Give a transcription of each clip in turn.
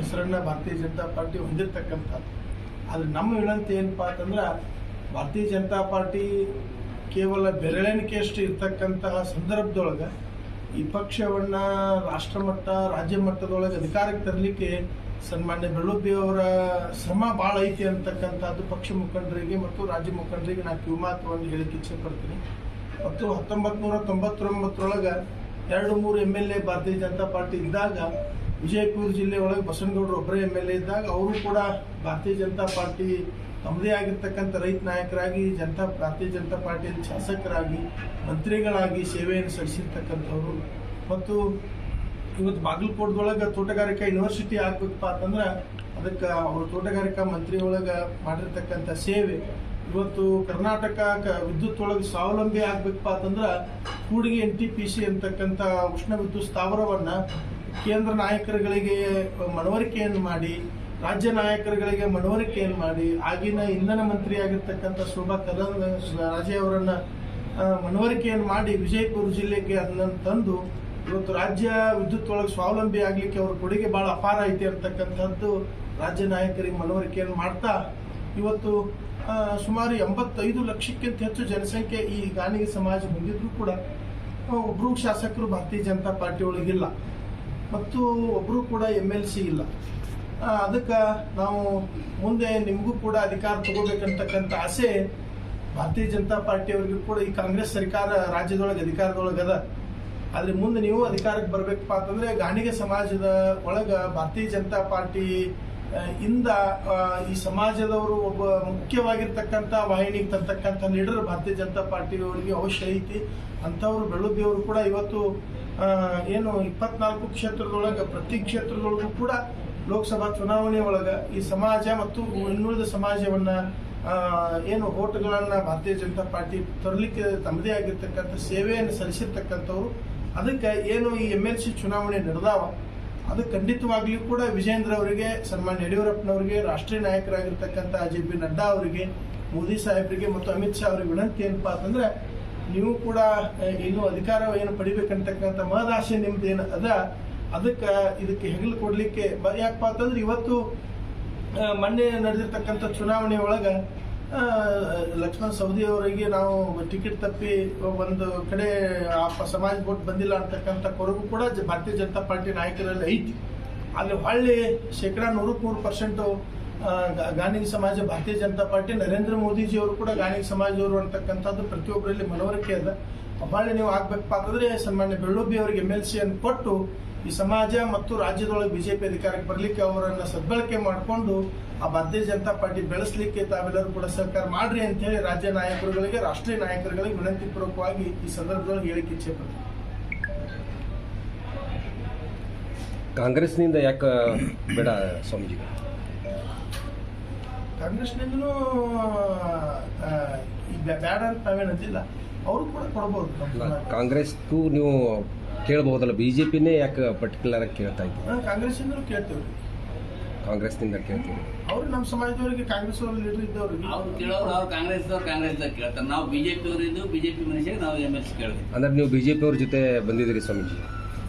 ಹೆಸರನ್ನ ಭಾರತೀಯ ಜನತಾ ಪಾರ್ಟಿ ಹೊಂದಿರತಕ್ಕಂಥದ್ದು. ಆದ್ರೆ ನಮ್ಮ ವಿನಂತಿ ಏನಪ್ಪ ಅಂತಂದ್ರೆ, ಭಾರತೀಯ ಜನತಾ ಪಾರ್ಟಿ ಕೇವಲ ಬೆರಳೆಣಿಕೆಯಷ್ಟು ಇರ್ತಕ್ಕಂತಹ ಸಂದರ್ಭದೊಳಗೆ ಈ ಪಕ್ಷವನ್ನ ರಾಷ್ಟ್ರ ಮಟ್ಟ ರಾಜ್ಯ ಮಟ್ಟದೊಳಗೆ ಅಧಿಕಾರಕ್ಕೆ ತರಲಿಕ್ಕೆ ಸನ್ಮಾನ್ಯ ಬೆಳ್ಳುಬ್ಬಿ ಅವರ ಶ್ರಮ ಭಾಳ ಐತಿ ಅಂತಕ್ಕಂಥದ್ದು ಪಕ್ಷ ಮುಖಂಡರಿಗೆ ಮತ್ತು ರಾಜ್ಯ ಮುಖಂಡರಿಗೆ ನಾನು ಕಿವಿಮಾತುವನ್ನು ಹೇಳಕ್ಕೆ ಇಚ್ಛೆ ಪಡ್ತೀನಿ. ಮತ್ತು ಹತ್ತೊಂಬತ್ತು ನೂರ ತೊಂಬತ್ತೊಂಬತ್ತರೊಳಗೆ ಎರಡು ಮೂರು ಎಂ ಎಲ್ ಎ ಭಾರತೀಯ ಜನತಾ ಪಾರ್ಟಿ ಇದ್ದಾಗ ವಿಜಯಪುರ ಜಿಲ್ಲೆ ಒಳಗೆ ಬಸವನಗೌಡರು ಒಬ್ಬರೇ ಎಂ ಎಲ್ ಎ ಇದ್ದಾಗ ಅವರು ಕೂಡ ಭಾರತೀಯ ಜನತಾ ಪಾರ್ಟಿ ತಮ್ಮದೇ ಆಗಿರ್ತಕ್ಕಂಥ ರೈತ ನಾಯಕರಾಗಿ, ಜನತಾ, ಭಾರತೀಯ ಜನತಾ ಪಾರ್ಟಿಯಲ್ಲಿ ಶಾಸಕರಾಗಿ, ಮಂತ್ರಿಗಳಾಗಿ ಸೇವೆಯನ್ನು ಸಲ್ಲಿಸಿರ್ತಕ್ಕಂಥವ್ರು. ಮತ್ತು ಇವತ್ತು ಬಾಗಲಕೋಟದೊಳಗೆ ತೋಟಗಾರಿಕಾ ಯೂನಿವರ್ಸಿಟಿ ಆಗ್ಬೇಕಪ್ಪ ಅಂತಂದ್ರೆ ಅದಕ್ಕೆ ಅವರು ತೋಟಗಾರಿಕಾ ಮಂತ್ರಿ ಒಳಗೆ ಮಾಡಿರ್ತಕ್ಕಂಥ ಸೇವೆ. ಇವತ್ತು ಕರ್ನಾಟಕ ವಿದ್ಯುತ್ ಒಳಗೆ ಸ್ವಾವಲಂಬಿ ಆಗ್ಬೇಕಪ್ಪ ಅಂತಂದ್ರೆ Kudgi N T P C ಅಂತಕ್ಕಂಥ ಉಷ್ಣ ವಿದ್ಯುತ್ ಸ್ಥಾವರವನ್ನ ಕೇಂದ್ರ ನಾಯಕರುಗಳಿಗೆ ಮನವರಿಕೆಯನ್ನು ಮಾಡಿ ರಾಜ್ಯ ನಾಯಕರುಗಳಿಗೆ ಮನವರಿಕೆಯನ್ನು ಮಾಡಿ ಆಗಿನ ಇಂಧನ ಮಂತ್ರಿಯಾಗಿರ್ತಕ್ಕಂಥ ಶೋಭಾ ಕರಂದ್ಲಾಜೆ ಅವರನ್ನ ಆ, ಮನವರಿಕೆಯನ್ನು ಮಾಡಿ ವಿಜಯಪುರ ಜಿಲ್ಲೆಗೆ ಅದನ್ನ ತಂದು ಇವತ್ತು ರಾಜ್ಯ ವಿದ್ಯುತ್ ಒಳಗೆ ಸ್ವಾವಲಂಬಿ ಆಗಲಿಕ್ಕೆ ಅವ್ರ ಕೊಡುಗೆ ಬಹಳ ಅಪಾರ ಐತಿ ಅಂತಕ್ಕಂಥದ್ದು ರಾಜ್ಯ ನಾಯಕರಿಗೆ ಮನವರಿಕೆಯನ್ನು ಮಾಡ್ತಾ ಇವತ್ತು ಸುಮಾರು ಎಂಬತ್ತೈದು ಲಕ್ಷಕ್ಕಿಂತ ಹೆಚ್ಚು ಜನಸಂಖ್ಯೆ ಈ ಗಾನಿಗೆ ಸಮಾಜ ಹೊಂದಿದ್ರು ಕೂಡ ಒಬ್ರು ಶಾಸಕರು ಭಾರತೀಯ ಜನತಾ ಪಾರ್ಟಿ ಒಳಗಿಲ್ಲ. ಮತ್ತು ಒಬ್ಬರು ಕೂಡ ಎಂ ಎಲ್ ಸಿ ಇಲ್ಲ. ಅದಕ್ಕೆ ನಾವು ಮುಂದೆ ನಿಮಗೂ ಕೂಡ ಅಧಿಕಾರ ತಗೋಬೇಕಂತಕ್ಕಂಥ ಆಸೆ ಭಾರತೀಯ ಜನತಾ ಪಾರ್ಟಿಯವರಿಗೂ ಕೂಡ ಈ ಕಾಂಗ್ರೆಸ್ ಸರ್ಕಾರ ರಾಜ್ಯದೊಳಗೆ, ಅಧಿಕಾರದೊಳಗೆ ಅದ. ಆದರೆ ಮುಂದೆ ನೀವು ಅಧಿಕಾರಕ್ಕೆ ಬರಬೇಕಪ್ಪ ಅಂತಂದ್ರೆ ಗಾಣಿಗೆ ಸಮಾಜದ ಒಳಗೆ ಭಾರತೀಯ ಜನತಾ ಪಾರ್ಟಿ ಇಂದ ಈ ಸಮಾಜದವರು ಒಬ್ಬ ಮುಖ್ಯವಾಗಿರ್ತಕ್ಕಂಥ ವಾಹಿನಿಗೆ ತರ್ತಕ್ಕಂಥ ಲೀಡರ್ ಭಾರತೀಯ ಜನತಾ ಪಾರ್ಟಿಯವರಿಗೆ ಅವಶ್ಯ ಐತಿ. ಅಂಥವ್ರು ಬೆಳ್ಳುಬ್ಬಿಯವರು ಕೂಡ ಇವತ್ತು ಏನು ಇಪ್ಪತ್ನಾಲ್ಕು ಕ್ಷೇತ್ರದೊಳಗೆ, ಪ್ರತಿ ಕ್ಷೇತ್ರದೊಳಗೂ ಕೂಡ ಲೋಕಸಭಾ ಚುನಾವಣೆ ಒಳಗೆ ಈ ಸಮಾಜ ಮತ್ತು ಇನ್ನುಳಿದ ಸಮಾಜವನ್ನ ಏನು ಓಟ್ಗಳನ್ನು ಭಾರತೀಯ ಜನತಾ ಪಾರ್ಟಿ ತರಲಿಕ್ಕೆ ತಮ್ಮದೇ ಆಗಿರ್ತಕ್ಕಂಥ ಸೇವೆಯನ್ನು ಸಲ್ಲಿಸಿರ್ತಕ್ಕಂಥವ್ರು, ಅದಕ್ಕೆ ಏನು ಈ ಎಂ ಎಲ್ ಸಿ ಚುನಾವಣೆ ನಡೆದಾವ, ಅದು ಖಂಡಿತವಾಗ್ಲಿಯೂ ಕೂಡ ವಿಜೇಂದ್ರ ಅವರಿಗೆ, ಸನ್ಮಾನ್ಯ ಯಡಿಯೂರಪ್ಪನವರಿಗೆ, ರಾಷ್ಟ್ರೀಯ ನಾಯಕರಾಗಿರ್ತಕ್ಕಂಥ ಜೆ ಪಿ ನಡ್ಡಾ ಅವರಿಗೆ, ಮೋದಿ ಸಾಹೇಬರಿಗೆ ಮತ್ತು ಅಮಿತ್ ಶಾ ಅವರಿಗೆ ವಿನಂತಿ ಏನಪ್ಪಾ ಅಂತಂದ್ರೆ ನೀವು ಕೂಡ ಏನು ಅಧಿಕಾರ ಏನು ಪಡಿಬೇಕಂತಕ್ಕಂಥ ಮಹದಾಶೆ ನಿಮ್ದು ಏನು ಅದ, ಅದಕ್ಕೆ ಇದಕ್ಕೆ ಹೆಗಲು ಕೊಡಲಿಕ್ಕೆ ಯಾಕಪ್ಪ ಅಂತಂದ್ರೆ ಇವತ್ತು ಮೊನ್ನೆ ನಡೆದಿರ್ತಕ್ಕಂಥ ಚುನಾವಣೆ ಒಳಗೆ ಲಕ್ಷ್ಮಣ ಸವದಿ ಅವರಿಗೆ ನಾವು ಟಿಕೆಟ್ ತಪ್ಪಿ ಒಂದು ಕಡೆ ಆ ಸಮಾಜ ಕೊಟ್ಟು ಬಂದಿಲ್ಲ ಅಂತಕ್ಕಂಥ ಕೊರಗು ಕೂಡ ಭಾರತೀಯ ಜನತಾ ಪಾರ್ಟಿ ನಾಯಕರಲ್ಲಿ ಐತಿ. ಅಲ್ಲಿ ಹೊಳ್ಳಿ ಶೇಕಡಾ ನೂರಕ್ಕೆ ನೂರು ಪರ್ಸೆಂಟ್ ಗಾಂಧಿ ಸಮಾಜ, ಭಾರತೀಯ ಜನತಾ ಪಾರ್ಟಿ, ನರೇಂದ್ರ ಮೋದಿಜಿ ಅವರು ಕೂಡ ಗಾಂಧಿ ಸಮಾಜದವರು ಅಂತಕ್ಕಂಥದ್ದು ಪ್ರತಿಯೊಬ್ಬರಲ್ಲಿ ಮನವರಿಕೆ ಅದ ಬಹಳ ನೀವು ಆಗ್ಬೇಕಪ್ಪ ಅಂತಂದ್ರೆ ಸನ್ಮಾನ್ಯ ಬೆಳ್ಳುಬ್ಬಿ ಅವರಿಗೆ ಎಂ ಎಲ್ ಕೊಟ್ಟು ಈ ಸಮಾಜ ಮತ್ತು ರಾಜ್ಯದೊಳಗೆ ಬಿಜೆಪಿ ಅಧಿಕಾರಕ್ಕೆ ಬರಲಿಕ್ಕೆ ಅವರನ್ನ ಸದ್ಬಳಕೆ ಮಾಡಿಕೊಂಡು ಆ ಭಾರತೀಯ ಜನತಾ ಪಾರ್ಟಿ ಬೆಳೆಸಲಿಕ್ಕೆ ತಾವೆಲ್ಲರೂ ಕೂಡ ಸಹಕಾರ ಮಾಡ್ರಿ ಅಂತ ಹೇಳಿ ರಾಜ್ಯ ನಾಯಕರುಗಳಿಗೆ, ರಾಷ್ಟ್ರೀಯ ನಾಯಕರುಗಳಿಗೆ ವಿನಂತಿ ಪೂರ್ವಕವಾಗಿ ಈ ಸಂದರ್ಭದೊಳಗೆ ಹೇಳಿಕೆ ಇಚ್ಛೆ ಪಡ್ತೀನಿ. ಕಾಂಗ್ರೆಸ್ನಿಂದ ಯಾಕೆ ಬೇಡ ಸ್ವಾಮೀಜಿ ಕಾಂಗ್ರೆಸ್ನಿಂದಲೂ ಆ, ಈ ಬ್ಯಾ- ಬ್ಯಾಡ ಅಂತ ನಾವೇನಂತಿಲ್ಲ ಅವರು ಕೂಡ ಕೊಡ್ಬೋದು ಕಾಂಗ್ರೆಸ್ಗೂ ನೀವು ಕೇಳಬಹುದಲ್ಲ ಬಿ ಜೆ ಪಿನೇ ಯಾಕೆ ಪರ್ಟಿಕ್ಯುಲರ್ ಆಗಿ ಕೇಳ್ತಾ ಇದ್ದೀವಿ ಕಾಂಗ್ರೆಸ್ಸಿಂದಲೂ ಕೇಳ್ತೇವೆ. ಕಾಂಗ್ರೆಸ್ನಿಂದ ಕೇಳ್ತೀವಿ ಅವರು ನಮ್ಮ ಸಮಾಜದವರಿಗೆ ಕಾಂಗ್ರೆಸ್ ಅವರು ಲೀಡರ್ ಇದ್ದವರು. ಅವ್ರು ಕೇಳೋರು ಅವ್ರು ಕಾಂಗ್ರೆಸ್ ಅವ್ರು ಕಾಂಗ್ರೆಸ್ ಕೇಳ್ತಾರೆ. ನಾವು ಬಿಜೆಪಿ ಅವರಿದ್ದು ಬಿಜೆಪಿ ಮನುಷ್ಯರಿಗೆ ನಾವು ಎಂ ಎಲ್ ಸಿ ಕೇಳಿದ್ವಿ ಅಂದ್ರೆ ನೀವು ಬಿ ಜೆ ಪಿ ಅವ್ರ ಜೊತೆ ಬಂದಿದ್ದೀರಿ ಸ್ವಾಮೀಜಿ?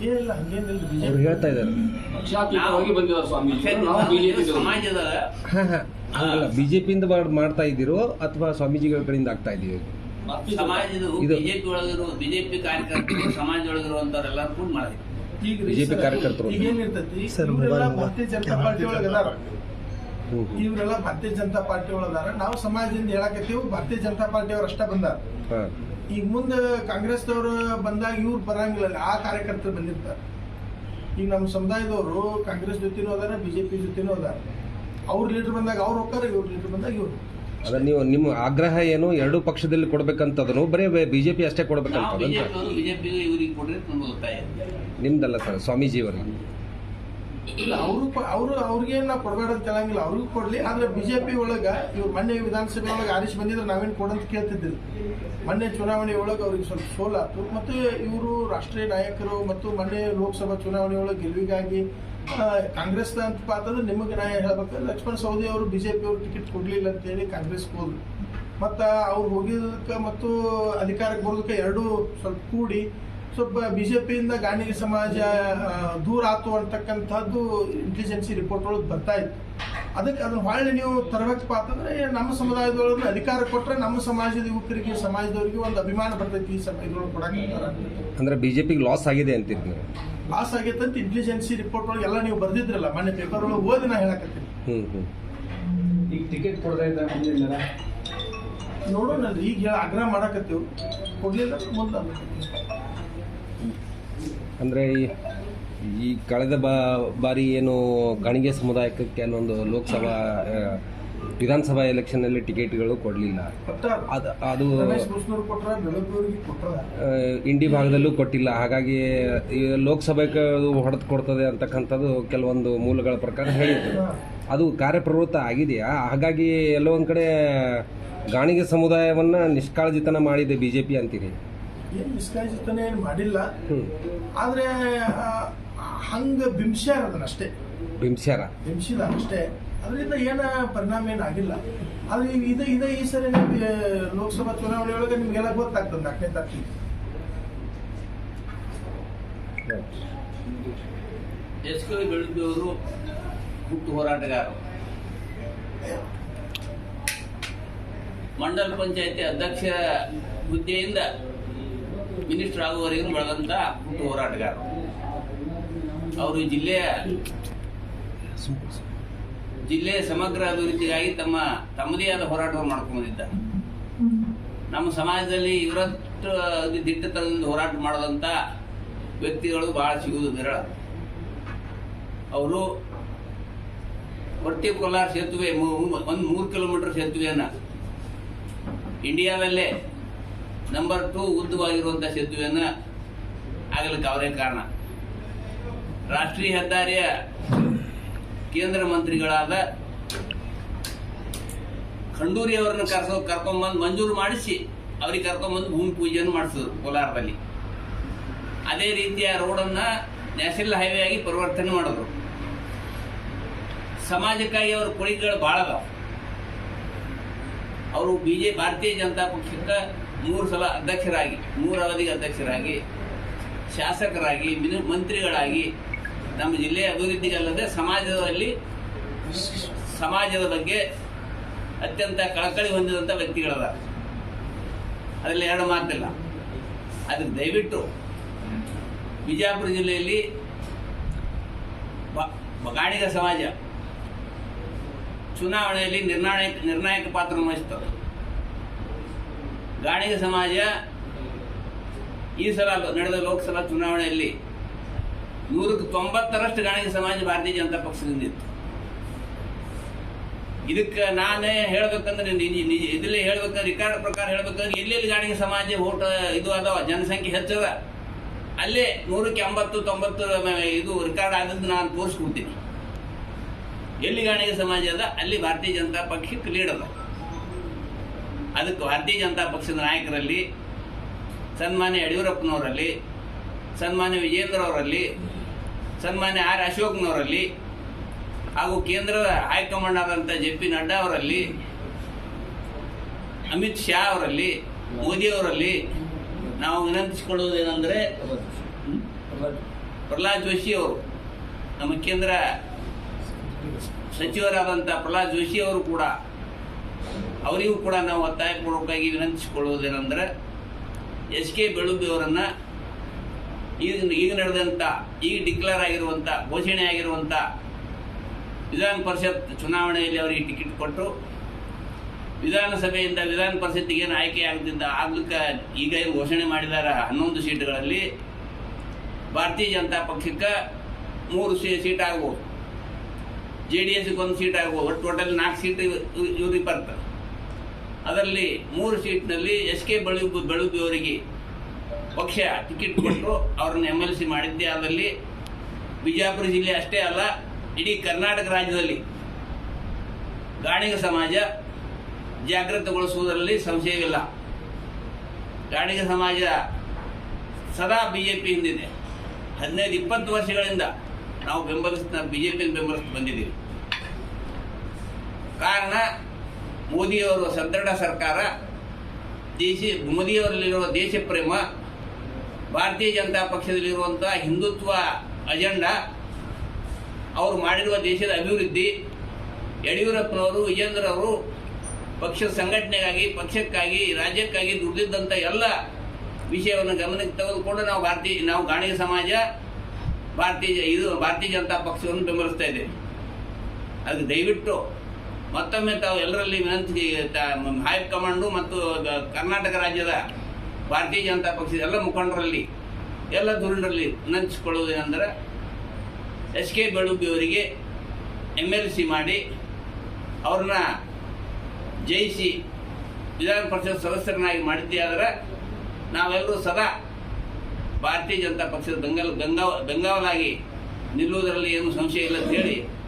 ಏನಿಲ್ಲ ಹಂಗೇನಿಲ್ಲ ಅವ್ರು ಬಿಜೆಪಿ. ಹೇಳ್ತಾ ಇದ್ದಾರೆ. ಪಕ್ಷಾತೀತವಾಗಿ ಸ್ವಾಮೀಜಿ. ನಾವು ಬಿಜೆಪಿ ಸಮಾಜದ ಹಾಂ ಬಿಜೆಪಿಯಿಂದ ಬಿ ಜೆ ಪಿಯಿಂದ ಮಾಡ್ತಾ ಇದ್ದೀರೋ ಅಥವಾ ಸ್ವಾಮೀಜಿಗಳ ಕಡೆಯಿಂದ ಆಗ್ತಾ ಇದೀವಿ ಸಮಾಜದ ಬಿಜೆಪಿ ಬಿಜೆಪಿ ಕಾರ್ಯಕರ್ತರು ಕೂಡ ಬಿಜೆಪಿ ಕಾರ್ಯಕರ್ತರು. ಈಗ ಏನಿರ್ತೈತಿ ಇವರೆಲ್ಲ ಭಾರತೀಯ ಜನತಾ ಪಾರ್ಟಿ ಇವರೆಲ್ಲ ಭಾರತೀಯ ಜನತಾ ಪಾರ್ಟಿ ಒಳಗಾರ ನಾವು ಸಮಾಜದಿಂದ ಹೇಳಕತ್ತೀವಿ ಭಾರತೀಯ ಜನತಾ ಪಾರ್ಟಿ ಅವ್ರು ಅಷ್ಟೇ ಬಂದಾರ. ಈಗ ಮುಂದೆ ಕಾಂಗ್ರೆಸ್ದವ್ರು ಬಂದಾಗ ಇವ್ರು ಬರಂಗಿಲ್ಲ ಆ ಕಾರ್ಯಕರ್ತರು ಬಂದಿರ್ತಾರೆ. ಈಗ ನಮ್ಮ ಸಮುದಾಯದವರು ಕಾಂಗ್ರೆಸ್ ಜೊತೆನೂ ಅದಾರ ಬಿಜೆಪಿ ಜೊತೆನೂ ಅದಾರ. ಅವ್ರ ಲೀಡರ್ ಬಂದಾಗ ಅವ್ರು ಹೋಗ್ತಾರೆ ಇವ್ರ ಲೀಡರ್ ಬಂದಾಗ ಇವ್ರು. ಅದ ನೀವು ನಿಮ್ಮ ಆಗ್ರಹ ಏನು ಎರಡು ಪಕ್ಷದಲ್ಲಿ ಕೊಡ್ಬೇಕಂತದನು ಬರೀ ಬಿಜೆಪಿ ಜೆ ಪಿ ಅಷ್ಟೇ ಕೊಡ್ಬೇಕಂತ ಬಿಜೆಪಿ ಇವರಿಗೆ ಕೊಡ್ರಿ ಒತ್ತಾಯ. ನಿಮ್ದಲ್ಲ ಸರ್ ಸ್ವಾಮೀಜಿಯವರಿಗೆ ಇಲ್ಲ, ಅವರು ಅವರು ಅವ್ರಿಗೆ ನಾವು ಕೊಡಬೇಡ ಅಂತ ಹೇಳಂಗಿಲ್ಲ. ಅವ್ರಿಗೂ ಕೊಡ್ಲಿ. ಆದ್ರೆ ಬಿಜೆಪಿ ಒಳಗ ಇವ್ರು ಮೊನ್ನೆ ವಿಧಾನಸಭೆ ಒಳಗೆ ಆರಿಸಿ ಬಂದಿದ್ರೆ ನಾವೇನು ಕೊಡಂತ ಕೇಳ್ತಿದ್ದಿಲ್ಲ. ಮೊನ್ನೆ ಚುನಾವಣೆ ಒಳಗೆ ಅವ್ರಿಗೆ ಸ್ವಲ್ಪ ಸೋಲಾತು ಮತ್ತು ಇವರು ರಾಷ್ಟ್ರೀಯ ನಾಯಕರು ಮತ್ತು ಮೊನ್ನೆ ಲೋಕಸಭಾ ಚುನಾವಣೆ ಒಳಗೆ ಗೆಲುವಿಗಾಗಿ ಕಾಂಗ್ರೆಸ್ ಅಂತ ಅಂತಂದ್ರೆ ನಿಮಗೆ ನಾ ಹೇಳ್ಬೇಕು. ಲಕ್ಷ್ಮಣ ಸವದಿ ಅವರು ಬಿಜೆಪಿ ಅವರು ಟಿಕೆಟ್ ಕೊಡ್ಲಿಲ್ಲ ಅಂತೇಳಿ ಕಾಂಗ್ರೆಸ್ ಹೋದ್ರು. ಮತ್ತು ಅವ್ರು ಹೋಗಿದ್ದಕ್ಕೆ ಮತ್ತು ಅಧಿಕಾರಕ್ಕೆ ಬರೋದಕ್ಕೆ ಎರಡೂ ಸ್ವಲ್ಪ ಕೂಡಿ ಸ್ವಲ್ಪ ಬಿಜೆಪಿಯಿಂದ ಗಾಣಿಗ ಸಮಾಜ ದೂರ ಆತು ಅಂತಕ್ಕಂಥದ್ದು ಇಂಟೆಲಿಜೆನ್ಸಿ ರಿಪೋರ್ಟ್ ಒಳಗೆ ಬರ್ತಾ ಇತ್ತು. ಅದಕ್ಕೆ ಅದನ್ನು ಹೊಳ್ಳಿ ನೀವು ತರಬೇಕಪ್ಪ ಅಂತಂದ್ರೆ ನಮ್ಮ ಸಮುದಾಯದೊಳಗೆ ಅಧಿಕಾರ ಕೊಟ್ಟರೆ ನಮ್ಮ ಸಮಾಜದ ಯುವಕರಿಗೆ ಸಮಾಜದವರಿಗೆ ಒಂದು ಅಭಿಮಾನ ಬರ್ತೈತಿ ಈ ಸಮಯ ಕೊಡಕ್ಕೆ ಅಂದ್ರೆ ಬಿಜೆಪಿಗೆ ಲಾಸ್ ಆಗಿದೆ ಅಂತಿದ್ವಿ ಲಾಸ್ ಆಗೈತೆ ಅಂತ ಇಂಟೆಲಿಜೆನ್ಸಿ ರಿಪೋರ್ಟ್ ಒಳಗೆ ಎಲ್ಲ ನೀವು ಬರ್ದಿದ್ರಲ್ಲ ಮೊನ್ನೆ ಪೇಪರ್ ಒಳಗೆ ಓದಿ ನಾ ಹೇಳಕತ್ತೀನಿ. ಹ್ಮ್ ಹ್ಮ್. ಈಗ ಟಿಕೆಟ್ ಕೊಡ್ತಾ ಇದ್ದ ನೋಡೋಣ ಈಗ ಹೇಳ ಆಗ್ರಹ ಮಾಡಕತ್ತೀವಿ. ಕೊಡ್ಲಿಲ್ಲ ಮುಂದೆ ಅಂದ್ರೆ ಈ- ಕಳೆದ ಬಾ, ಬಾರಿ ಏನು ಗಾಣಿಗೆ ಸಮುದಾಯಕ್ಕೆ ಕೆಲವೊಂದು ಲೋಕಸಭಾ ವಿಧಾನಸಭಾ ಎಲೆಕ್ಷನಲ್ಲಿ ಟಿಕೆಟ್ಗಳು ಕೊಡಲಿಲ್ಲ. ಅದು ಅದು ಇಂಡಿ ಭಾಗದಲ್ಲೂ ಕೊಟ್ಟಿಲ್ಲ. ಹಾಗಾಗಿ ಈ ಲೋಕಸಭೆಗೆ ಹೊಡೆದು ಕೊಡ್ತದೆ ಅಂತಕ್ಕಂಥದ್ದು ಕೆಲವೊಂದು ಮೂಲಗಳ ಪ್ರಕಾರ ಹೇಳಿದ್ರು. ಅದು ಕಾರ್ಯಪ್ರವೃತ್ತ ಆಗಿದೆಯಾ? ಹಾಗಾಗಿ ಎಲ್ಲೋ ಒಂದು ಕಡೆ, ಗಾಣಿಗೆ ಸಮುದಾಯವನ್ನು ನಿಷ್ಕಾಳಜಿತನ ಮಾಡಿದೆ ಬಿ ಜೆ ಪಿ ಅಂತೀರಿ. ಏನ್ ನಿಷ್ಕಾಳಜಿತನ ಏನು ಮಾಡಿಲ್ಲ. ಆದ್ರೆ ಹಂಗ ಬಿಂಬ್ಸ್ಯಾರ ಅದನ್ನ ಅಷ್ಟೇ. ಬಿಂಬ್ಸ್ಯಾರ? ಬಿಂಬಿಸಿದ ಅಷ್ಟೇ. ಅದರಿಂದ ಏನ ಪರಿಣಾಮ ಏನಾಗಿಲ್ಲ ಆದ್ರೆ ಈಗ ಇದು ಇದೇ ಈ ಸರಿ ನಿಮ್ಗೆ ಲೋಕಸಭಾ ಚುನಾವಣೆ ಒಳಗೆ ನಿಮ್ಗೆಲ್ಲ ಗೊತ್ತಾಗ್ತದೆ ನಾಲ್ಕನೇ ತಾರೀಕಿಗೆ ಎಸ್ ಕೆ ಬೆಳಗ್ಗೆಯವರು ಹುಟ್ಟು ಹೋರಾಟಗಾರರು ಮಂಡಲ ಪಂಚಾಯತಿ ಅಧ್ಯಕ್ಷ ಹುದ್ದೆಯಿಂದ ಮಿನಿಸ್ಟರ್ ಆಗುವವರೆಗೂ ಬೆಳೆದಂತ ಪುಟ್ಟ ಹೋರಾಟಗಾರರು. ಅವರು ಜಿಲ್ಲೆಯ ಜಿಲ್ಲೆಯ ಸಮಗ್ರ ಅಭಿವೃದ್ಧಿಗಾಗಿ ತಮ್ಮ ತಮ್ಮದೇ ಆದ ಹೋರಾಟವನ್ನು ಮಾಡ್ಕೊಂಡಿದ್ದ ನಮ್ಮ ಸಮಾಜದಲ್ಲಿ ಇವರಷ್ಟು ದಿಟ್ಟತನದಿಂದ ಹೋರಾಟ ಮಾಡದಂತ ವ್ಯಕ್ತಿಗಳು ಬಹಳ ಸಿಗುವುದು ವಿರಳ. ಅವರು ಹೊಟ್ಟಿ ಕೋಲಾರ ಸೇತುವೆ ಒಂದು ಮೂರು ಕಿಲೋಮೀಟರ್ ಸೇತುವೆಯನ್ನ ಇಂಡಿಯಾದಲ್ಲೇ ನಂಬರ್ ಟೂ ಉದ್ದವಾಗಿರುವಂಥ ಸೇತುವೆಯನ್ನ ಆಗಲಿಕ್ಕೆ ಅವರೇ ಕಾರಣ. ರಾಷ್ಟ್ರೀಯ ಹೆದ್ದಾರಿಯ ಕೇಂದ್ರ ಮಂತ್ರಿಗಳಾದ ಖಂಡೂರಿ ಅವರನ್ನ ಕರ್ಸೋ, ಕರ್ಕೊಂಬಂದು ಮಂಜೂರು ಮಾಡಿಸಿ, ಅವ್ರಿಗೆ ಕರ್ಕೊಂಬಂದು ಭೂಮಿ ಪೂಜೆಯನ್ನು ಮಾಡಿಸಿದ್ರು ಕೋಲಾರದಲ್ಲಿ. ಅದೇ ರೀತಿಯ ರೋಡನ್ನ ನ್ಯಾಷನಲ್ ಹೈವೇ ಆಗಿ ಪರಿವರ್ತನೆ ಮಾಡಿದ್ರು. ಸಮಾಜಕ್ಕಾಗಿ ಅವರ ಕೊಡುಗೆಗಳು ಭಾಳ ಅದಾವ. ಅವರು ಬಿಜೆ ಭಾರತೀಯ ಜನತಾ ಪಕ್ಷಕ್ಕೆ ಮೂರು ಸಲ ಅಧ್ಯಕ್ಷರಾಗಿ, ಮೂರು ಅವಧಿಗೆ ಅಧ್ಯಕ್ಷರಾಗಿ, ಶಾಸಕರಾಗಿ, ಮಿನಿ- ಮಂತ್ರಿಗಳಾಗಿ ನಮ್ಮ ಜಿಲ್ಲೆಯ ಅಭಿವೃದ್ಧಿಗಲ್ಲದೆ ಸಮಾಜದಲ್ಲಿ ಸಮಾಜದ ಬಗ್ಗೆ ಅತ್ಯಂತ ಕಳಕಳಿ ಹೊಂದಿದಂಥ ವ್ಯಕ್ತಿಗಳದ ಅದರಲ್ಲಿ ಎರಡು ಮಾತಿಲ್ಲ. ಅದಕ್ಕೆ ದಯವಿಟ್ಟು ಬಿಜಾಪುರ ಜಿಲ್ಲೆಯಲ್ಲಿ ಬಗಾಣಿಗ ಸಮಾಜ ಚುನಾವಣೆಯಲ್ಲಿ ನಿರ್ಣಾಯಕ ನಿರ್ಣಾಯಕ ಪಾತ್ರ ವಹಿಸ್ತದೆ ಗಾಣಿಗ ಸಮಾಜ ಈ ಸಲ ನಡೆದ ಲೋಕಸಭಾ ಚುನಾವಣೆಯಲ್ಲಿ ನೂರಕ್ಕೆ ತೊಂಬತ್ತರಷ್ಟು ಗಾಣಿಗ ಸಮಾಜ ಭಾರತೀಯ ಜನತಾ ಪಕ್ಷದಿಂದ ಇತ್ತು. ಇದಕ್ಕೆ ನಾನೇ ಹೇಳ್ಬೇಕಂದ್ರೆ ಇದರಲ್ಲಿ ಹೇಳ್ಬೇಕಂದ್ರೆ ರಿಕಾರ್ಡ್ ಪ್ರಕಾರ ಹೇಳ್ಬೇಕಂದ್ರೆ ಎಲ್ಲೆಲ್ಲಿ ಗಾಣಿಗ ಸಮಾಜ ಓಟ್ ಇದು ಅದಾವ ಜನಸಂಖ್ಯೆ ಹೆಚ್ಚದ, ಅಲ್ಲೇ ನೂರಕ್ಕೆ ಎಂಬತ್ತು, ತೊಂಬತ್ತು ಇದು ರಿಕಾರ್ಡ್ ಆದದ್ದು ನಾನು ತೋರಿಸ್ಕೊಡ್ತೀನಿ. ಎಲ್ಲಿ ಗಾಣಿಗ ಸಮಾಜ ಅದ, ಅಲ್ಲಿ ಭಾರತೀಯ ಜನತಾ ಪಕ್ಷಕ್ಕೆ ಲೀಡ್ ಅದ. ಅದಕ್ಕೆ ಭಾರತೀಯ ಜನತಾ ಪಕ್ಷದ ನಾಯಕರಲ್ಲಿ, ಸನ್ಮಾನ್ಯ ಯಡಿಯೂರಪ್ಪನವರಲ್ಲಿ, ಸನ್ಮಾನ್ಯ ವಿಜೇಂದ್ರ ಅವರಲ್ಲಿ, ಸನ್ಮಾನ್ಯ ಆರ್ ಅಶೋಕ್ನವರಲ್ಲಿ, ಹಾಗೂ ಕೇಂದ್ರದ ಹೈಕಮಾಂಡ್ ಆದಂಥ ಜೆ ಪಿ ನಡ್ಡಾ ಅವರಲ್ಲಿ, ಅಮಿತ್ ಶಾ ಅವರಲ್ಲಿ, ಮೋದಿ ಅವರಲ್ಲಿ ನಾವು ವಿನಂತಿಸಿಕೊಳ್ಳುವುದೇನೆಂದರೆ ಪ್ರಹ್ಲಾದ್ ಜೋಶಿ ಅವರು, ನಮ್ಮ ಕೇಂದ್ರ ಸಚಿವರಾದಂಥ ಪ್ರಹ್ಲಾದ್ ಜೋಶಿ ಅವರು ಕೂಡ ಅವರಿಗೂ ಕೂಡ ನಾವು ಒತ್ತಾಯಪೂರ್ವಕವಾಗಿ ವಿನಂತಿಸಿಕೊಳ್ಳುವುದೇನೆಂದರೆ, ಎಸ್ ಕೆ ಬೆಳುಬಿ ಅವರನ್ನು ಈಗ ಈಗ ನಡೆದಂಥ ಈಗ ಡಿಕ್ಲೇರ್ ಆಗಿರುವಂಥ ಘೋಷಣೆ ಆಗಿರುವಂಥ ವಿಧಾನ ಪರಿಷತ್ ಚುನಾವಣೆಯಲ್ಲಿ ಅವರಿಗೆ ಟಿಕೆಟ್ ಕೊಟ್ಟು ವಿಧಾನಸಭೆಯಿಂದ ವಿಧಾನ ಪರಿಷತ್ತಿಗೆ ಏನು ಆಯ್ಕೆ ಆಗದಿದ್ದ ಆಗ್ಲಿಕ್ಕೆ ಈಗ ಏನು ಘೋಷಣೆ ಮಾಡಿದ್ದಾರೆ ಹನ್ನೊಂದು ಸೀಟ್ಗಳಲ್ಲಿ ಭಾರತೀಯ ಜನತಾ ಪಕ್ಷಕ್ಕೆ ಮೂರು ಸೀ, ಸೀಟ್ ಆಗ್ಬೋದು. ಜೆ ಡಿ ಎಸ್ಗೆ ಒಂದು ಸೀಟ್ ಆಗ್ಬೋದು. ಟೋಟಲ್ ನಾಲ್ಕು ಸೀಟ್ ಇವ್ರಿಗೆ ಬರ್ತದೆ ಅದರಲ್ಲಿ ಮೂರು ಸೀಟ್ನಲ್ಲಿ ಎಸ್ ಕೆ ಬಳಿ ಬೆಳುಬಿ ಅವರಿಗೆ ಪಕ್ಷ ಟಿಕೆಟ್ ಕೊಟ್ಟು ಅವ್ರನ್ನ ಎಂ ಎಲ್ ಸಿ ಮಾಡಿದ್ದೆ. ಅದರಲ್ಲಿ ಬಿಜಾಪುರ ಜಿಲ್ಲೆ ಅಷ್ಟೇ ಅಲ್ಲ, ಇಡೀ ಕರ್ನಾಟಕ ರಾಜ್ಯದಲ್ಲಿ ಗಾಣಿಗ ಸಮಾಜ ಜಾಗೃತಗೊಳಿಸುವುದರಲ್ಲಿ ಸಂಶಯವಿಲ್ಲ. ಗಾಣಿಗ ಸಮಾಜ ಸದಾ ಬಿ ಜೆ ಪಿ ಹಿಂದಿದೆ. ಹದಿನೈದು, ಇಪ್ಪತ್ತು ವರ್ಷಗಳಿಂದ ನಾವು ಬೆಂಬಲಿಸ್ತಾ ಬಿ ಜೆ ಪಿಯನ್ನು ಬೆಂಬಲಿಸ್ತಾ ಬಂದಿದ್ದೀವಿ. ಕಾರಣ ಮೋದಿಯವರ ಸದೃಢ ಸರ್ಕಾರ, ದೇಶ, ಮೋದಿಯವರಲ್ಲಿರುವ ದೇಶ ಪ್ರೇಮ, ಭಾರತೀಯ ಜನತಾ ಪಕ್ಷದಲ್ಲಿರುವಂತಹ ಹಿಂದುತ್ವ ಅಜೆಂಡಾ, ಅವರು ಮಾಡಿರುವ ದೇಶದ ಅಭಿವೃದ್ಧಿ, ಯಡಿಯೂರಪ್ಪನವರು ವಿಜೇಂದ್ರವರು ಪಕ್ಷದ ಸಂಘಟನೆಗಾಗಿ, ಪಕ್ಷಕ್ಕಾಗಿ, ರಾಜ್ಯಕ್ಕಾಗಿ ದುಡಿದಿದ್ದಂಥ ಎಲ್ಲ ವಿಷಯವನ್ನು ಗಮನಕ್ಕೆ ತೆಗೆದುಕೊಂಡು ನಾವು ಭಾರತೀಯ, ನಾವು ಗಾಣಿಗ ಸಮಾಜ, ಭಾರತೀಯ, ಇದು ಭಾರತೀಯ ಜನತಾ ಪಕ್ಷವನ್ನು ಬೆಂಬಲಿಸ್ತಾ ಇದ್ದೇವೆ. ಅದು ದಯವಿಟ್ಟು ಮತ್ತೊಮ್ಮೆ ತಾವು ಎಲ್ಲರಲ್ಲಿ ವಿನಂತಿ, ತ- ಹೈಕಮಾಂಡು ಮತ್ತು ಕರ್ನಾಟಕ ರಾಜ್ಯದ ಭಾರತೀಯ ಜನತಾ ಪಕ್ಷದ ಎಲ್ಲ ಮುಖಂಡರಲ್ಲಿ, ಎಲ್ಲ ಧುರೀಣರಲ್ಲಿ ವಿನಂತಿಸಿಕೊಳ್ಳುವುದೇನೆಂದರೆ, ಎಸ್ ಕೆ ಅವರಿಗೆ ಎಂ ಎಲ್ ಸಿ ಮಾಡಿ, ಅವ್ರನ್ನ ಜಯಿಸಿ ವಿಧಾನ ಪರಿಷತ್ ಸದಸ್ಯರನ್ನಾಗಿ ಮಾಡಿದ್ದೇ ಆದರೆ, ನಾವೆಲ್ಲರೂ ಸದಾ ಭಾರತೀಯ ಜನತಾ ಪಕ್ಷದ ಬೆಂಗಲ್ ಬೆಂಗಾವ ಬೆಂಗಾವಲಾಗಿ ನಿಲ್ಲುವುದರಲ್ಲಿ ಏನು ಸಂಶಯ ಇಲ್ಲ ಅಂತ ಹೇಳಿ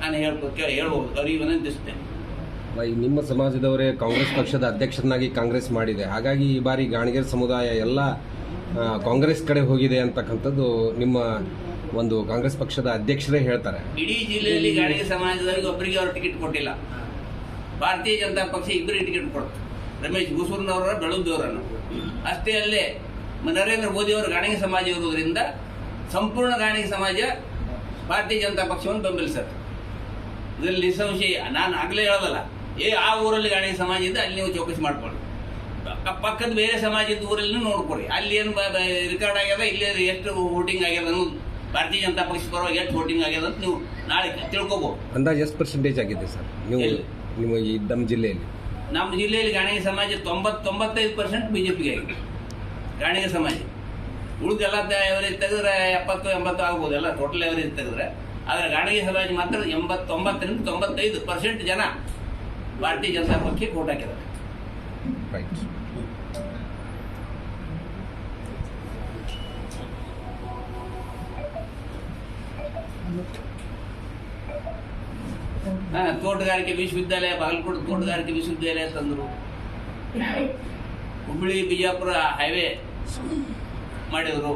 ನಾನು ಹೇಳ್ಕೊ ಕೇಳಿ ಹೇಳ್ಬೋದು. ಅವ್ರಿಗೆ ವಿನಂತಿಸ್ತೇನೆ ಈ ನಿಮ್ಮ ಸಮಾಜದವರೇ ಕಾಂಗ್ರೆಸ್ ಪಕ್ಷದ ಅಧ್ಯಕ್ಷರನ್ನಾಗಿ ಕಾಂಗ್ರೆಸ್ ಮಾಡಿದೆ. ಹಾಗಾಗಿ ಈ ಬಾರಿ ಗಾಣಿಗರ ಸಮುದಾಯ ಎಲ್ಲ ಕಾಂಗ್ರೆಸ್ ಕಡೆ ಹೋಗಿದೆ ಅಂತಕ್ಕಂಥದ್ದು ನಿಮ್ಮ ಒಂದು ಕಾಂಗ್ರೆಸ್ ಪಕ್ಷದ ಅಧ್ಯಕ್ಷರೇ ಹೇಳ್ತಾರೆ. ಇಡೀ ಜಿಲ್ಲೆಯಲ್ಲಿ ಗಾಣಿಗೆ ಸಮಾಜದವರಿಗೆ ಒಬ್ಬರಿಗೆ ಅವರು ಟಿಕೆಟ್ ಕೊಟ್ಟಿಲ್ಲ. ಭಾರತೀಯ ಜನತಾ ಪಕ್ಷ ಇಬ್ಬರಿಗೆ ಟಿಕೆಟ್ ಕೊಡ್ತು ರಮೇಶ್ ಗುಸೂರ್ನವರ ಬೆಳುಬ್ಬಿಯವರನ್ನು ಅಷ್ಟೇ ಅಲ್ಲೇ ನರೇಂದ್ರ ಮೋದಿ ಅವರು ಗಾಣಿಗೆ ಸಮಾಜ ಇರುವುದರಿಂದ ಸಂಪೂರ್ಣ ಗಾಣಿಗೆ ಸಮಾಜ ಭಾರತೀಯ ಜನತಾ ಪಕ್ಷವನ್ನು ಬೆಂಬಲಿಸುತ್ತೆ. ಇದರಲ್ಲಿ ನಿಸ್ಸಂಶಯ ನಾನು ಆಗಲೇ ಹೇಳೋದಲ್ಲ. ಏ ಆ ಊರಲ್ಲಿ ಗಾಣಿ ಸಮಾಜ ಇದೆ ಅಲ್ಲಿ ನೀವು ಚೌಕಸಿ ಮಾಡ್ಕೊಳ್ಳಿ. ಪಕ್ಕದ ಬೇರೆ ಸಮಾಜದ ಊರಲ್ಲಿ ನೋಡ್ಕೊಳ್ಳಿ. ಅಲ್ಲಿ ಏನು ರೆಕಾರ್ಡ್ ಆಗ್ಯದ ಇಲ್ಲಿ ಎಷ್ಟು ವೋಟಿಂಗ್ ಆಗ್ಯದ ಅನ್ನೋದು ಭಾರತೀಯ ಜನತಾ ಪಕ್ಷ ಪರವಾಗಿ ಎಷ್ಟು ವೋಟಿಂಗ್ ಆಗ್ಯದ ಅಂತ ನೀವು ನಾಳೆ ತಿಳ್ಕೊಬೋದು. ಅಂದಾಜು ಎಷ್ಟು ಪರ್ಸೆಂಟೇಜ್ ಆಗಿದೆ ಸರ್? ನೀವು? ನಿಮ್ಮ ಈ ನಮ್ಮ ಜಿಲ್ಲೆಯಲ್ಲಿ. ನಮ್ಮ ಜಿಲ್ಲೆಯಲ್ಲಿ ಗಾಣಿಗೆ ಸಮಾಜ ತೊಂಬತ್ತು ತೊಂಬತ್ತೈದು ಪರ್ಸೆಂಟ್ ಬಿ ಜೆ ಪಿಗೆ ಆಗಿದೆ. ಗಾಣಿಗೆ ಸಮಾಜ. ಉಳಿದೆಲ್ಲ ಎವರೇಜ್ ತೆಗೆದ್ರೆ ಎಪ್ಪತ್ತು ಎಂಬತ್ತು ಆಗ್ಬೋದು. ಎಲ್ಲ ಟೋಟಲ್ ಎವರೇಜ್ ತೆಗೆದ್ರೆ. ಆದರೆ ಗಾಣಿಗೆ ಸಲುವಾಗಿ ಮಾತ್ರ ಎಂಬತ್ತೊಂಬತ್ತರಿಂದ ತೊಂಬತ್ತೈದು ಪರ್ಸೆಂಟ್ ಜನ ಭಾರತೀಯ ಜನತಾ ಪಕ್ಷಕ್ಕೆ ವೋಟ್ ಹಾಕಿದ್ದಾರೆ. ತೋಟಗಾರಿಕೆ ವಿಶ್ವವಿದ್ಯಾಲಯ ಬಾಗಲಕೋಟೆ ತೋಟಗಾರಿಕೆ ವಿಶ್ವವಿದ್ಯಾಲಯ ತಂದರು. ಹುಬ್ಬಳ್ಳಿ ಬಿಜಾಪುರ ಹೈವೇ ಮಾಡಿದರು.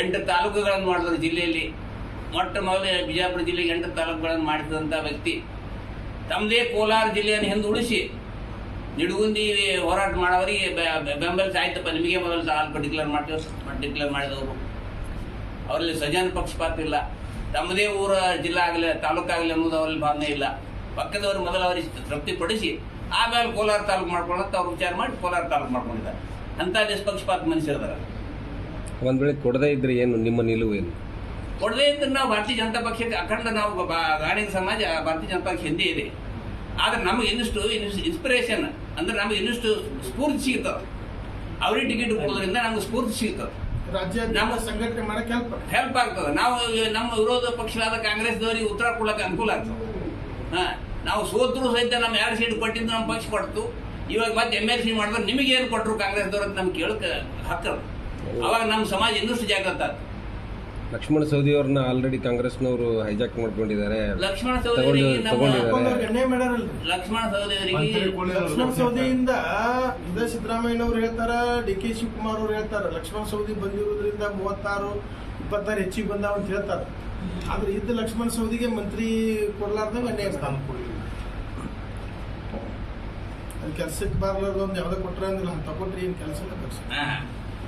ಎಂಟು ತಾಲೂಕುಗಳನ್ನು ಮಾಡಿದ್ರು ಜಿಲ್ಲೆಯಲ್ಲಿ. ಮೊಟ್ಟ ಮೊದಲು ಬಿಜಾಪುರ ಜಿಲ್ಲೆಗೆ ಎಂಟು ತಾಲೂಕುಗಳನ್ನು ಮಾಡಿದಂಥ ವ್ಯಕ್ತಿ. ತಮ್ಮದೇ ಕೋಲಾರ ಜಿಲ್ಲೆಯನ್ನು ಹಿಂದುಳಿಸಿ ನಿಡುಗುಂದಿ ಹೋರಾಟ ಮಾಡೋರಿಗೆ ಬೆ- ಬೆ- ಬೆಂಬಲಿಸಿ ಆಯ್ತಪ್ಪ, ನಿಮಗೆ ಮೊದಲು ಸಾಲ್ ಪರ್ಟಿಕ್ಯುಲರ್ ಮಾಡ್ತೀವಿ ಡಿಕ್ಲೇರ್ ಮಾಡಿದವರು. ಅವರಲ್ಲಿ ಸಜನ್ ಪಕ್ಷಪಾತ ಇಲ್ಲ. ತಮ್ಮದೇ ಊರ ಜಿಲ್ಲಾ ಆಗಲಿ ತಾಲೂಕಾಗಲಿ ಅನ್ನೋದು ಅವರಲ್ಲಿ ಭಾವನೆ ಇಲ್ಲ. ಪಕ್ಕದವರು ಮೊದಲು ಅವರಿಗೆ ತೃಪ್ತಿಪಡಿಸಿ ಆಮೇಲೆ ಕೋಲಾರ ತಾಲೂಕು ಮಾಡ್ಕೊಳ್ಳೋಂತ ಅವ್ರು ವಿಚಾರ ಮಾಡಿ ಕೋಲಾರ ತಾಲೂಕು ಮಾಡ್ಕೊಂಡಿದ್ದಾರೆ. ಅಂಥ ನಿಷ್ಪಕ್ಷಪಾತ ಮನುಷ್ಯರಿದ್ದಾರೆ. ಒಂದು ವೇಳೆ ಕೊಡದೇ ಇದ್ರೆ ಏನು, ನಿಮ್ಮ ನಿಲುವು ಏನು? ಕೊಡದೇ ನಾವು ಭಾರತೀಯ ಜನತಾ ಪಕ್ಷಕ್ಕೆ ಅಖಂಡ ನಾವು ಗಾಣಿಗ ಸಮಾಜ ಭಾರತೀಯ ಜನತಾ ಪಕ್ಷ ಹಿಂದೆ ಇದೆ. ಆದ್ರೆ ನಮಗೆ ಇನ್ನಷ್ಟು ಇನ್ನಷ್ಟು ಇನ್ಸ್ಪಿರೇಷನ್ ಅಂದ್ರೆ ನಮಗೆ ಇನ್ನಷ್ಟು ಸ್ಫೂರ್ತಿ ಸಿಗ್ತದೆ. ಅವ್ರಿಗೆ ಟಿಕೆಟ್ ಕೊಡೋದ್ರಿಂದ ನಮ್ಗೆ ಸ್ಫೂರ್ತಿ ಸಿಗ್ತದೆ. ರಾಜ್ಯ ನಮ್ಮ ಸಂಘಟನೆ ಮಾಡಕ್ಕೆ ಹೆಲ್ಪ್ ಹೆಲ್ಪ್ ಆಗ್ತದೆ. ನಾವು ನಮ್ಮ ವಿರೋಧ ಪಕ್ಷವಾದ ಕಾಂಗ್ರೆಸ್ದವರಿಗೆ ಉತ್ತರ ಕೊಡಕ್ಕೆ ಅನುಕೂಲ ಆಗ್ತದೆ. ಹಾ ನಾವು ಸೋತರು ಸಹಿತ ನಮ್ಮ ಎರಡು ಸೀಟ್ ಕೊಟ್ಟಿದ್ದು ನಮ್ಮ ಪಕ್ಷ ಕೊಡ್ತು. ಇವಾಗ ಮತ್ತೆ ಎಂ ಎಲ್ ಸಿ ಮಾಡಿದ್ರೆ ನಿಮಗೆ ಏನು ಕೊಟ್ಟರು ಕಾಂಗ್ರೆಸ್ದವ್ರು ಅಂತ ನಮ್ಗೆ ಕೇಳಕ್ಕೆ ಹಕ್ಕದು ಅವಾಗ ನಮ್ಮ ಸಮಾಜ ಇನ್ನಷ್ಟು ಜಾಗೃತ ಆಯ್ತು ಲಕ್ಷ್ಮಣ ಸೌದಿ ಅವ್ರನ್ನ ಆಲ್ರೆಡಿ ಕಾಂಗ್ರೆಸ್ನವರು ಹೈಜಾಕ್ ಮಾಡ್ಕೊಂಡಿದ್ದಾರೆ. ಲಕ್ಷ್ಮಣ ತಗೊಂಡು ಸಹೋದರಿಗೆ ತಗೊಂಡಿದ್ದಾರೆ. ಲಕ್ಷ್ಮಣ ಸಹೋದರಿಗೆ ಲಕ್ಷ್ಮಣ ಸವದಿಯಿಂದ ಇದ ಸಿದ್ದರಾಮಯ್ಯನವ್ರು ಹೇಳ್ತಾರ ಡಿ ಕೆ ಶಿವಕುಮಾರ್ ಅವ್ರು ಹೇಳ್ತಾರ ಲಕ್ಷ್ಮಣ ಸೌದಿ ಬಂದಿರೋದ್ರಿಂದ ಮೂವತ್ತಾರು ಇಪ್ಪತ್ತಾರು ಹೆಚ್ಚಿಗೆ ಬಂದಾವ ಅಂತ ಹೇಳ್ತಾರ. ಆದ್ರೆ ಇದ್ದ ಲಕ್ಷ್ಮಣ ಸವದಿಗೆ ಮಂತ್ರಿ ಕೊಡ್ಲಾರ್ದಂಗ ಅನ್ಯಾಯ ಮಾಡ್ಯಾರ. ಅದು ಕೆಲ್ಸಕ್ಕೆ ಬಾರ್ಲಾರ್ದು ಒಂದು ಯಾವ್ದೋ ಕೊಟ್ರ ಅಂದಿಲ್ಲ ಅಂತ ಕೊಟ್ರಿ ಏನ್ ಕೆಲಸ ಇಲ್ಲ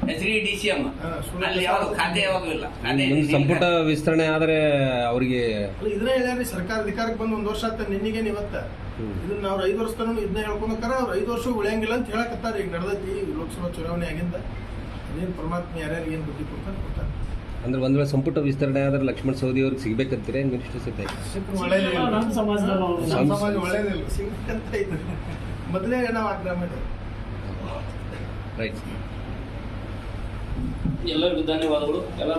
ಡಿ ಡಿ ಸಿ ಎಂ ಹಾ, ಅಲ್ಲಿ ಯಾವ್ದು ಖಾತೆ ಯಾವಾಗೂ ಇಲ್ಲ. ಖಾತೆ ಮುಂದೆ ಸಂಪುಟ ವಿಸ್ತರಣೆ ಆದ್ರೆ ಅವರಿಗೆ ಇದನ್ನೇ ಹೇಳ್ಯಾರಿ ಸರ್ಕಾರ ಅಧಿಕಾರಕ್ಕೆ ಬಂದು ಒಂದ್ ವರ್ಷ ಆತ ನಿನ್ನಿಗೇನ್ ಇವತ್ತ. ಇದನ್ನ ಅವ್ರ ಐದು ವರ್ಷ ತನ ಇದನ್ನ ಹೇಳ್ಕೊಬೇಕಾರ ಅವ್ರ ಐದು ವರ್ಷ ಉಳಿಯಂಗಿಲ್ಲ ಅಂತ ಹೇಳಕತ್ತಾರ ಈಗ ನಡೆದೈತಿ ಲೋಕಸಭಾ ಚುನಾವಣೆ ಆಗಿಂದ. ಅದೇನ್ ಪರಮಾತ್ಮ ಯಾರ್ಯಾರಿಗೆ ಏನು ಬುದ್ಧಿ ಕೊಡ್ತಾನೆ ಕೊಡ್ತಾನೆ. ಅಂದ್ರೆ ಒಂದ್ ವೇಳೆ ಸಂಪುಟ ವಿಸ್ತರಣೆ ಆದ್ರೆ ಲಕ್ಷ್ಮಣ ಸವದಿ ಅವ್ರಿಗೆ ಸಿಗ್ಬೇಕಂತೀರಿ? ಮಿನಿಸ್ಟರ್ ಸಿದ್ಧ ಒಳ್ಳೇದಿಲ್ಲ. ನಮ್ಮ ಸಮಾಜದವ್ರು ಅವ್ರು. ನಮ್ಮ ಸಮಾಜ ಒಳ್ಳೇದಿಲ್ಲ ಮೊದಲೇ ನಾವು ಆಗ್ರಹ ರೈಟ್ ಎಲ್ಲರಿಗೂ ಧನ್ಯವಾದಗಳು. ಎಲ್ಲರೂ